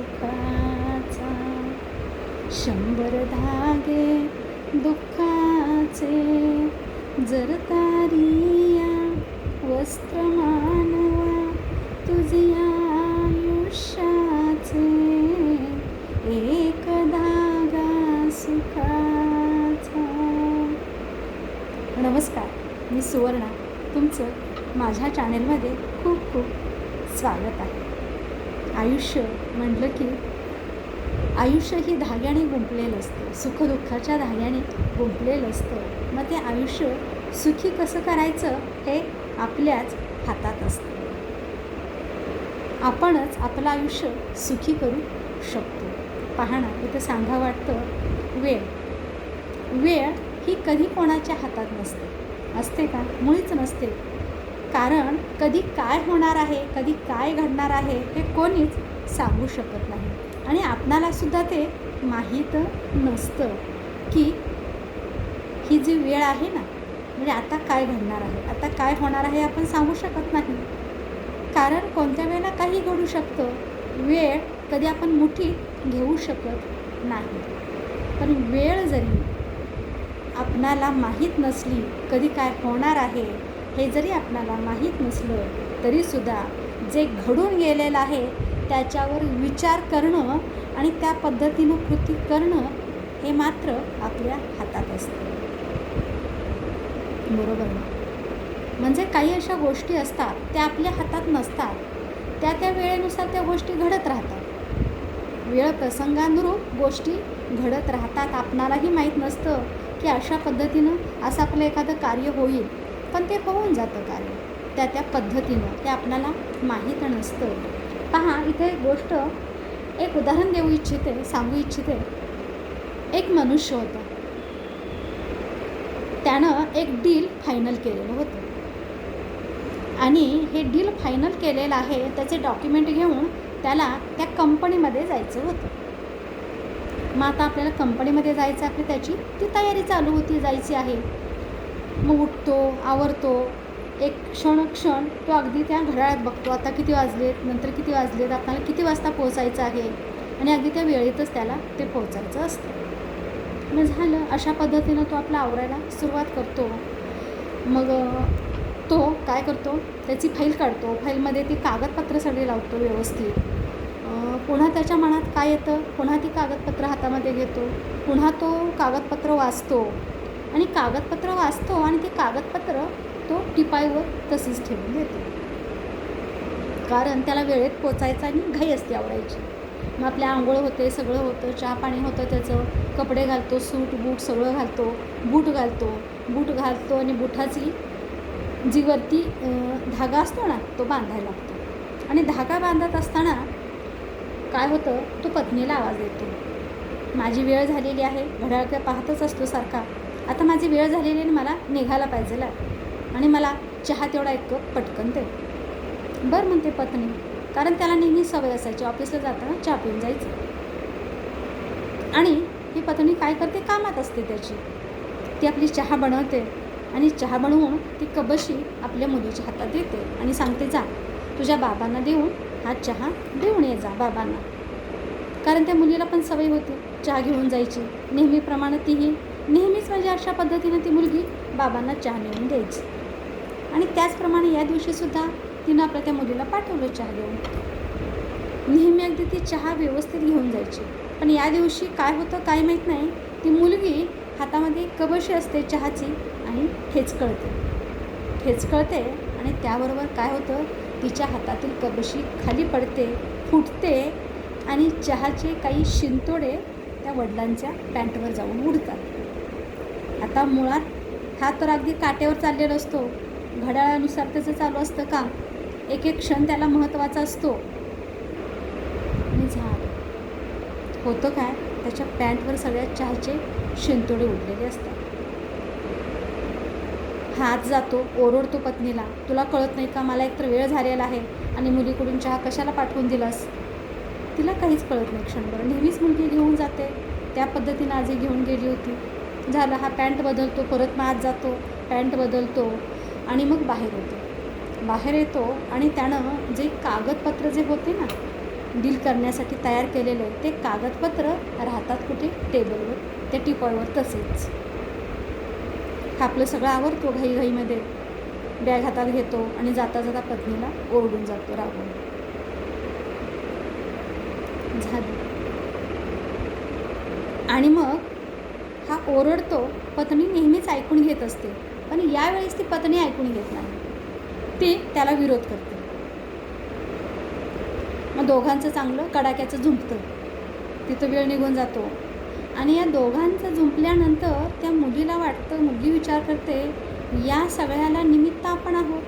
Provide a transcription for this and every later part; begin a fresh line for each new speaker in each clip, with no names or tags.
सुखाचा शंभर धागे दुःखाचे जर तारिया वस्त्र मानवा तुझिया आयुष्याचे. एक धागा सुखाचा. नमस्कार मी सुवर्णा. तुमचं माझ्या चॅनेलमध्ये खूप खूप स्वागत आहे. आयुष्य म्हटलं की आयुष्य ही धाग्याने गुंपलेलं असतं. सुखदुःखाच्या धाग्याने गुंपलेलं असतं. मग ते आयुष्य सुखी कसं करायचं हे आपल्याच हातात असतं. आपणच आपलं आयुष्य सुखी करू शकतो. पाहणं इथं सांगा वाटतं वेळ. वेळ ही कधी कोणाच्या हातात नसते. असते का? मुळीच नसते. कारण कधी काय होणार आहे कधी काय घडणार आहे हे कोणीच सांगू शकत नाही. आणि आपणालासुद्धा ते माहीत नसतं की ही जी वेळ आहे ना म्हणजे आता काय घडणार आहे आता काय होणार आहे आपण सांगू शकत नाही. कारण कोणत्या वेळेला काही घडू शकतं वेळ कधी आपण मुठीत घेऊ शकत नाही. पण वेळ जरी आपणाला माहीत नसली कधी काय होणार आहे हे जरी आपणाला माहीत नसलं तरीसुद्धा जे घडून गेलेलं आहे त्याच्यावर विचार करणं आणि त्या पद्धतीनं कृती करणं हे मात्र आपल्या हातात असतं. बरोबर ना? म्हणजे काही अशा गोष्टी असतात त्या आपल्या हातात नसतात. त्या त्या वेळेनुसार त्या गोष्टी घडत राहतात. वेळ प्रसंगानुरूप गोष्टी घडत राहतात. आपणालाही माहीत नसतं की अशा पद्धतीनं असं आपलं एखादं कार्य होईल. पण ते होऊन जातं कार्य त्या त्या पद्धतीनं ते आपल्याला माहीत नसतं. पहा इथे एक गोष्ट एक उदाहरण देऊ इच्छिते सांगू इच्छिते. एक मनुष्य होता. त्यानं एक डील फायनल केलेलं होतं. आणि हे डील फायनल केलेलं आहे त्याचे डॉक्युमेंट घेऊन त्याला त्या कंपनीमध्ये जायचं होतं. मग आता आपल्याला कंपनीमध्ये जायचं आपली त्याची ती तयारी चालू होती जायची आहे. मग उठतो आवरतो. एक क्षण क्षण तो अगदी त्या घड्याळात बघतो. आता किती वाजलेत नंतर किती वाजलेत आपल्याला किती वाजता पोहोचायचं आहे? आणि अगदी त्या वेळेतच त्याला ते पोहोचायचं असतं. मग झालं अशा पद्धतीनं तो आपला आवरायला सुरुवात करतो. मग तो काय करतो? त्याची फाईल काढतो. फाईलमध्ये ती कागदपत्र सगळी लावतो व्यवस्थित. पुन्हा त्याच्या मनात काय येतं? पुन्हा ती कागदपत्र हातामध्ये घेतो. पुन्हा तो कागदपत्र वाचतो. आणि कागदपत्र वाचतो आणि ते कागदपत्र तो टिपाईवर तशीच ठेवून देतो. कारण त्याला वेळेत पोचायचं आणि घाई असते आवडायची मग आपल्या आंघोळ होते सगळं होतं चहा पाणी होतं त्याचं कपडे घालतो सूट बूट सगळं घालतो बूट घालतो बूट घालतो आणि बुटाची जी वरती धागा असतो ना तो बांधायला लागतो. आणि धागा बांधत असताना काय होतं तो पत्नीला आवाज देतो. माझी वेळ झालेली आहे घड्याळ काय पाहतच असतो सारखा. आता माझी वेळ झालेली आणि मला निघायला पाहिजे आणि मला चहा तेवढा एक कप पटकन दे. बरं म्हणते पत्नी. कारण त्याला नेहमी सवय असायची. ऑफिसला जाताना चहा पिऊन जायचं. आणि ही पत्नी काय करते? कामात असते त्याची. ती आपली चहा बनवते आणि चहा बनवून ती कबशी आपल्या मुलीच्या हातात देते आणि सांगते जा तुझ्या बाबांना देऊन हा चहा देऊन ये जा बाबांना. कारण त्या मुलीला पण सवय होती. चहा घेऊन जायची. नेहमीप्रमाणे तीही नेहमीच म्हणजे अशा पद्धतीनं ती मुलगी बाबांना चहा नेऊन द्यायची. आणि त्याचप्रमाणे या दिवशीसुद्धा तिनं आपल्या त्या मुलीला पाठवलं चहा घेऊन नेहमी अगदी ती चहा व्यवस्थित घेऊन जायची. पण या दिवशी काय होतं काय माहीत नाही ती मुलगी हातामध्ये कबशी असते चहाची आणि ठेच कळते. ठेच कळते आणि त्याबरोबर काय होतं तिच्या हातातील कबशी खाली पडते फुटते आणि चहाचे काही शिंतोडे त्या वडिलांच्या पॅन्टवर जाऊन उडतात. आता मुळात हा तर अगदी काट्यावर चाललेला असतो. घड्याळानुसार त्याचं चालू असतं काम. एक एक क्षण त्याला महत्त्वाचा असतो. आणि झालं होतं काय? त्याच्या पॅन्टवर सगळ्या चहाचे शिंतोडे उडलेले असतात. हात जातो ओरडतो पत्नीला. तुला कळत नाही का? मला एकतर वेळ झालेला आहे आणि मुलीकडून चहा कशाला पाठवून दिलास? तिला काहीच कळत नाही क्षणभर. नेहमीच मुलगी घेऊन जाते. त्या पद्धतीनं आजी घेऊन गेली होती. झालं हा पॅन्ट बदलतो परत मग आत जातो पॅन्ट बदलतो आणि मग बाहेर येतो. बाहेर येतो आणि त्यानं जे कागदपत्र जे होते ना डील करण्यासाठी तयार केलेले ते कागदपत्र राहतात कुठे? टेबलवर ते टिपॉयवर तसेच. हा आपलं सगळं आवरतो घाईघाईमध्ये. बॅग हातात घेतो आणि जाता जाता पत्नीला ओरडून जातो रागून झालं. आणि मग ओरडतो पत्नी नेहमीच ऐकून घेत असते पण यावेळेस ती पत्नी ऐकून घेत नाही. ती त्याला विरोध करते. मग दोघांचं चांगलं कडाक्याचं झुंपतं. तिथं वेळ निघून जातो. आणि या दोघांचं झुंपल्यानंतर त्या मुलीला वाटतं मुलगी विचार करते या सगळ्याला निमित्त आपण आहोत.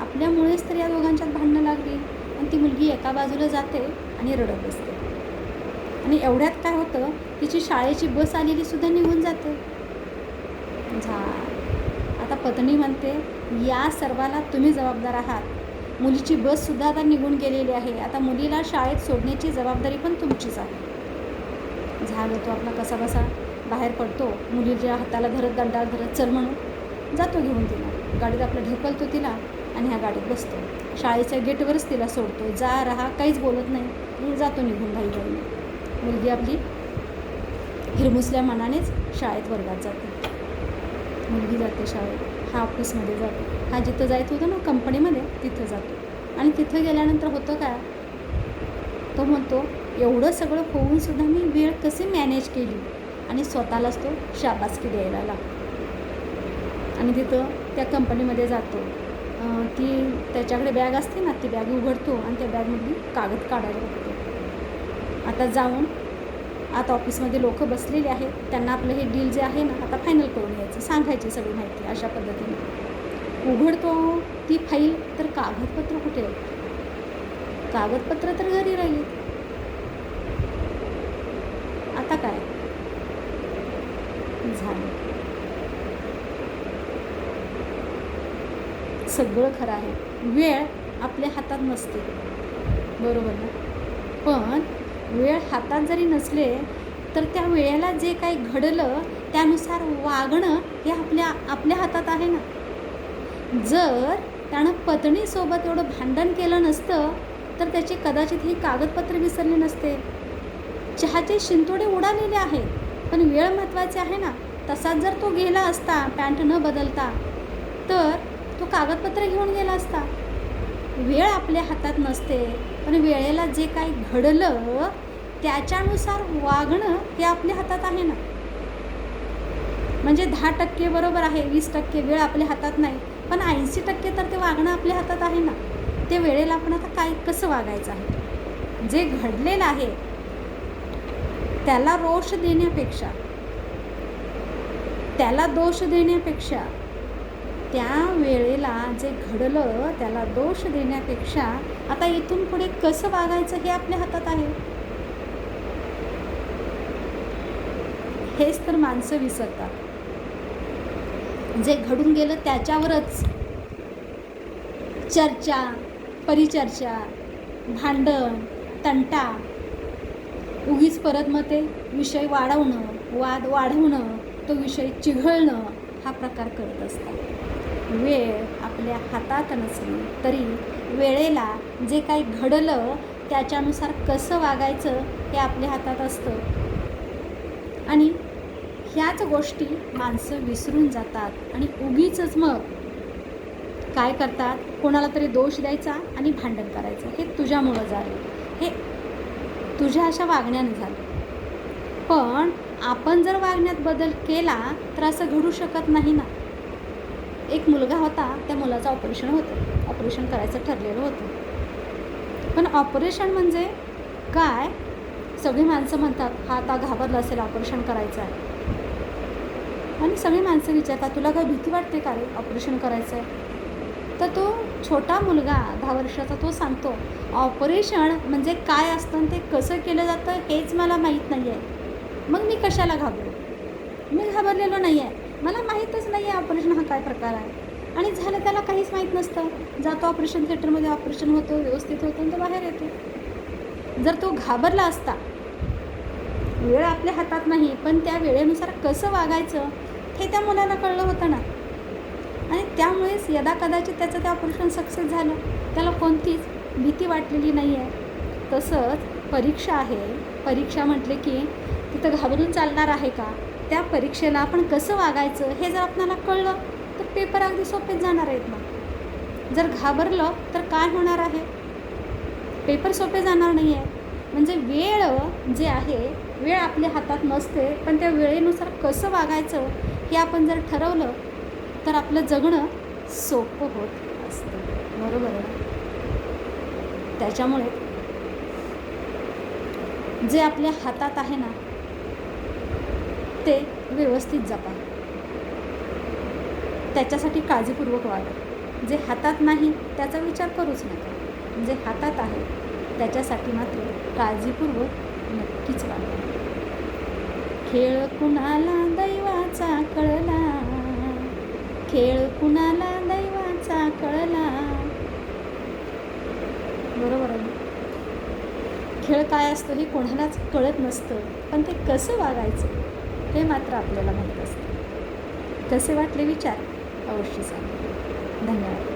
आपल्यामुळेच तर या दोघांच्यात भांडणं लागली. आणि ती मुलगी एका बाजूला जाते आणि रडत असते आणि एवढ्यात काय होतं तिची शाळेची बस आलेली सुद्धा निघून जाते. झा आता पत्नी म्हणते या सर्वाला तुम्ही जबाबदार आहात. मुलीची बससुद्धा आता निघून गेलेली आहे. आता मुलीला शाळेत सोडण्याची जबाबदारी पण तुमचीच आहे. झालं तो आपला कसा बसा बाहेर पडतो. मुलीच्या हाताला धरत दंडाला धरत चल म्हणून. जातो घेऊन तिला. गाडीत आपलं ढकलतो तिला आणि ह्या गाडीत बसतो. शाळेच्या गेटवरच तिला सोडतो. जा राहा. काहीच बोलत नाही. जातो निघून भाई घाईने मुलगी आपली हिरमुसल्या मनानेच शाळेत वर्गात जाते. मुलगी जाते शाळेत. हा ऑफिसमध्ये जातो. हा जिथं जायचं होतं ना कंपनीमध्ये तिथं जातो. आणि तिथं गेल्यानंतर होतं काय? तो म्हणतो एवढं सगळं होऊन सुद्धा मी वेळ कशी मॅनेज केली? आणि स्वतःलाच तो शाबासकी द्यायला लागतो. आणि तिथं त्या कंपनीमध्ये जातो. ती त्याच्याकडे बॅग असते ना ती बॅग उघडतो आणि त्या बॅगमधली कागद काढायला लागतो आता जाऊन आता ऑफिसमध्ये लोक बसलेले आहेत. त्यांना आपलं हे डील जे आहे ना आता फायनल करून यायचं सांगायची सगळी माहिती अशा पद्धतीने. उघडतो ती फाईल तर कागदपत्र कुठे? कागदपत्र तर घरी राहिली. आता काय? झालं. सगळं खरं आहे. वेळ आपल्या हातात नसते. बरोबर ना? पण वेळ हातात जरी नसले तर त्या वेळेला जे काही घडलं त्यानुसार वागणं हे आपल्या आपल्या हातात आहे ना. जर त्यानं पत्नीसोबत एवढं भांडण केलं नसतं तर त्याचे कदाचित ही कागदपत्र विसरले नसते. चहाचे शिंतोडे उडालेले आहेत पण वेळ महत्त्वाचे आहे ना. तसाच जर तो गेला असता पॅन्ट न बदलता तर तो कागदपत्र घेऊन गेला असता. वेळ आपल्या हातात नसते. पण वेळेला जे काही घडलं त्याच्यानुसार वागणं हे आपल्या हातात आहे ना. म्हणजे दहा टक्के बरोबर आहे वीस टक्के वेळ आपल्या हातात नाही. पण ऐंशी टक्के तर ते वागणं आपल्या हातात आहे ना. ते वेळेला आपण आता काय कसं वागायचं आहे? जे घडलेलं आहे त्याला रोष देण्यापेक्षा त्याला दोष देण्यापेक्षा त्या वेळेला जे घडलं त्याला दोष देण्यापेक्षा आता इथून पुढे कसं वागायचं हे आपल्या हातात आहे. हेच तर माणसं विसरतात. जे घडून गेलं त्याच्यावरच चर्चा परिचर्चा भांडण तंटा उगीच परत मग ते विषय वाढवणं वाद वाढवणं तो विषय चिघळणं हा प्रकार करत असतात. वेळ आपल्या हातात नसली तरी वेळेला जे काही घडलं त्याच्यानुसार कसं वागायचं हे आपल्या हातात असतं. आणि ह्याच गोष्टी माणसं विसरून जातात आणि उगीचच मग काय करतात? कोणाला तरी दोष द्यायचा आणि भांडण करायचं. हे तुझ्यामुळं झालं. हे तुझ्या अशा वागण्याने झालं. पण आपण जर वागण्यात बदल केला तर असं घडू शकत नाही ना. एक मुलगा होता त्या मुलाचं ऑपरेशन होतं. ऑपरेशन करायचं ठरलेलं होतं. पण ऑपरेशन म्हणजे काय? सगळी माणसं म्हणतात हा आता घाबरला असेल ऑपरेशन करायचं आहे आणि सगळी माणसं विचारतात तुला काय भीती वाटते का रे ऑपरेशन करायचं आहे तर तो छोटा मुलगा दहा वर्षाचा तो सांगतो ऑपरेशन म्हणजे काय असतं आणि ते कसं केलं जातं हेच मला माहीत नाही आहे मग मी कशाला घाबरू? मी घाबरलेलो नाही आहे मला माहीतच नाही आहे ऑपरेशन हा काय प्रकार आहे. आणि झालं त्याला काहीच माहीत नसतं. जातो ऑपरेशन थिएटरमध्ये ऑपरेशन होतं व्यवस्थित होतं आणि तो बाहेर येतो. जर तो घाबरला असता वेळ आपल्या हातात नाही पण त्या वेळेनुसार कसं वागायचं हे त्या मुलाला कळलं होतं ना. आणि त्यामुळेच यदा कदाचित त्याचं ते ऑपरेशन सक्सेस झालं. त्याला कोणतीच भीती वाटलेली नाही आहे तसंच परीक्षा आहे. परीक्षा म्हटले की तिथं घाबरून चालणार आहे का? त्या परीक्षेला आपण कसं वागायचं हे जर आपल्याला कळलं तर पेपर अगदी सोपेच जाणार आहेत मग. जर घाबरलं तर काय होणार आहे? पेपर सोपे जाणार नाही आहे म्हणजे वेळ जे आहे वेळ आपल्या हातात नसते पण त्या वेळेनुसार कसं वागायचं हे आपण जर ठरवलं तर आपलं जगणं सोपं होत असतं. बरोबर आहे त्याच्यामुळे जे आपल्या हातात आहे ना ते व्यवस्थित जपा. त्याच्यासाठी काळजीपूर्वक वागा. जे हातात नाही त्याचा विचार करूच नका. जे हातात आहे त्याच्यासाठी मात्र काळजीपूर्वक नक्कीच वागा. खेळ कुणाला दैवाचा कळला? खेळ कुणाला दैवाचा कळला? बरोबर आहे. खेळ काय असतो हे कोणालाच कळत नसतं. पण ते कसं वागायचं? हे मात्र आपल्याला माहीत असतं. कसे वाटले विचार अवश्य सांगा. धन्यवाद.